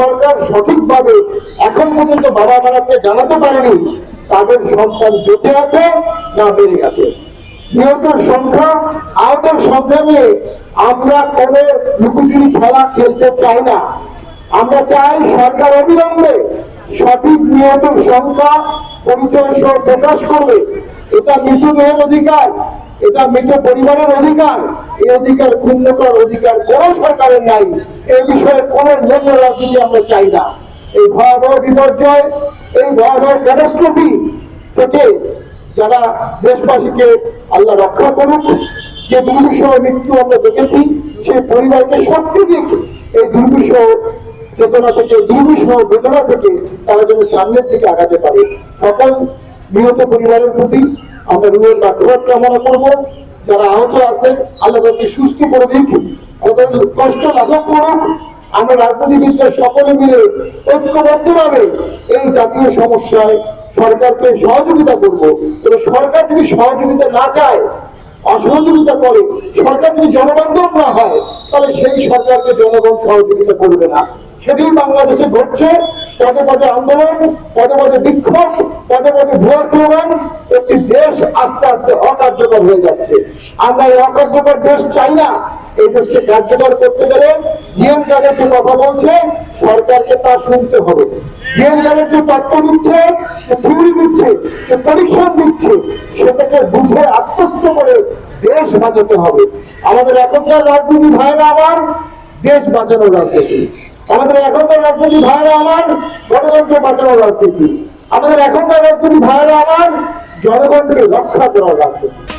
সরকার সঠিকভাবে এখন পর্যন্ত বাবা মারাকে জানাতে পারেনি, তাদের সন্তান বেঁচে আছে না বেড়ে গেছে। নিহতের সংখ্যা, আহতের সংখ্যা নিয়ে আমরা কোন লুকুচুরি খেলা খেলতে চাই না। আমরা চাই সরকার অবিলম্বে সঠিক নিহতের সংখ্যা পরিচয় সহ প্রকাশ করবে। এটা মৃতদেহের অধিকার। এটা মৃত পরিবারের অধিকার। এই অধিকার ক্ষুণ্ণ করার অধিকার কোন সরকারের নাই। এই বিষয়ে কোন মূল্য রাজনীতি আমরা চাই না। এই ভয়াবহ বিপর্যয়, এই ভয়াবহ ক্যাটাস্ট্রফি থেকে যারা দেশবাসীকে আল্লাহ রক্ষা করুক, যে দুর্বিষহ মৃত্যু আমরা দেখেছি, সেই পরিবারকে শক্তি দিক। এই দুর্বিষহ চেতনা থেকে, দুর্বিষহ বেদনা থেকে তারা যেন সামনের দিকে আগাতে পারে। সকল নিহত পরিবারের প্রতি আমরা রুয়ের মাধ্যমত কামনা করব। যারা আহত আছে আল্লাহ তাদেরকে সুস্থ করে দিক। তাদের কষ্ট লাঘব করুক। আমরা রাজনীতিবিদরা সকলে মিলে ঐক্যবদ্ধভাবে এই জাতীয় সমস্যায় সরকারকে সহযোগিতা করব। তবে সরকার যদি সহযোগিতা না চায়, অসহযোগিতা করে, সরকার যদি জনবান্ধব না হয়, তাহলে সেই সরকারকে জনগণ সহযোগিতা করবে না। সেটাই বাংলাদেশে ঘটছে। পদে পদে আন্দোলন, পদে পদে বিক্ষোভ, পদে পদে ভুয়া স্লোগান অকার্যকর হয়ে যাচ্ছে। আমরা এই অকার্যকর দেশ চাই না। এই দেশকে কার্যকর করতে গেলে জিএম কাদের যে কথা বলছে, সরকারকে তা শুনতে হবে। আমাদের এখনকার রাজনীতি ভাইরা আমার দেশ রাজনীতি। আমাদের রাজনীতি ভাইরা আমার রাজনীতি। আমাদের ভাইরা আমার জনগণকে রক্ষা করার রাজনীতি।